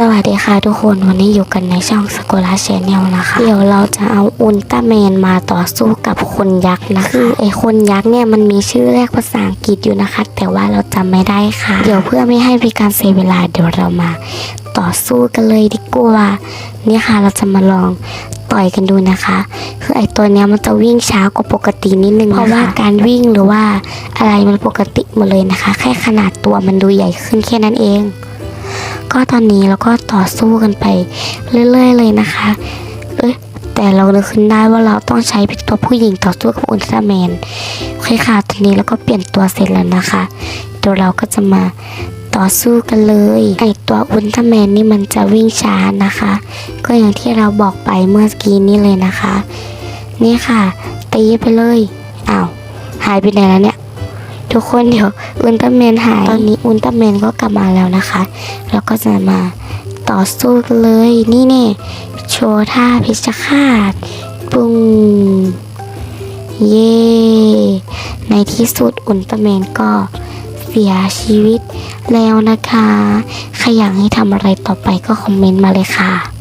สวัสดีค่ะทุกคนวันนี้อยู่กันในช่องสกุลาชแนลนะคะ เดี๋ยวเราจะเอาอุลตร้าแมนมาต่อสู้กับคนยักษ์นะคะคือไอคนยักษ์เนี่ยมันมีชื่อแรกภาษาอังกฤษอยู่นะคะ แต่ว่าเราจำไม่ได้ค่ะ เดี๋ยวเพื่อไม่ให้เป็นการเสียเวลาเดี๋ยวเรามาต่อสู้กันเลยดีกว่าเนี่ยค่ะเราจะมาลองต่อยกันดูนะคะ คือไอตัวเนี้ยมันจะวิ่งช้ากว่าปกตินิดนึงเพราะว่าการวิ่งหรือว่าอะไรมันปกติหมดเลยนะคะ แค่ขนาดตัวมันดูใหญ่ขึ้นแค่นั้นเอง ก็ตอนนี้เราก็ต่อสู้กันไปเรื่อย ๆ เลยนะคะ เอ้ยแต่เรานึกขึ้นได้ว่าเราต้องใช้เป็นตัวผู้หญิงต่อสู้กับอุลตร้าแมนโอเคค่ะตอนนี้เราก็เปลี่ยนตัวเสร็จแล้วนะคะเดี๋ยวเราก็จะมาต่อสู้กันเลยไอตัวอุลตร้าแมนนี่มันจะวิ่งช้านะคะ ก็อย่างที่เราบอกไปเมื่อกี้นี้เลยนะคะ นี่ค่ะ ตีไปเลยอ้าวหายไปไหนแล้วเนี่ย ทุกคนเดี๋ยวอุลตร้าแมนหายตอนนี้อุลตร้าแมนก็กลับมาแล้วนะคะเราก็จะมาต่อสู้กันเลยนี่เนี่ยโชว์ท่าพิชคาตปุ้งเย่ในที่สุดอุลตร้าแมนก็เสียชีวิตแล้วนะคะ ใครอยากให้ทำอะไรต่อไปก็คอมเมนต์มาเลยค่ะ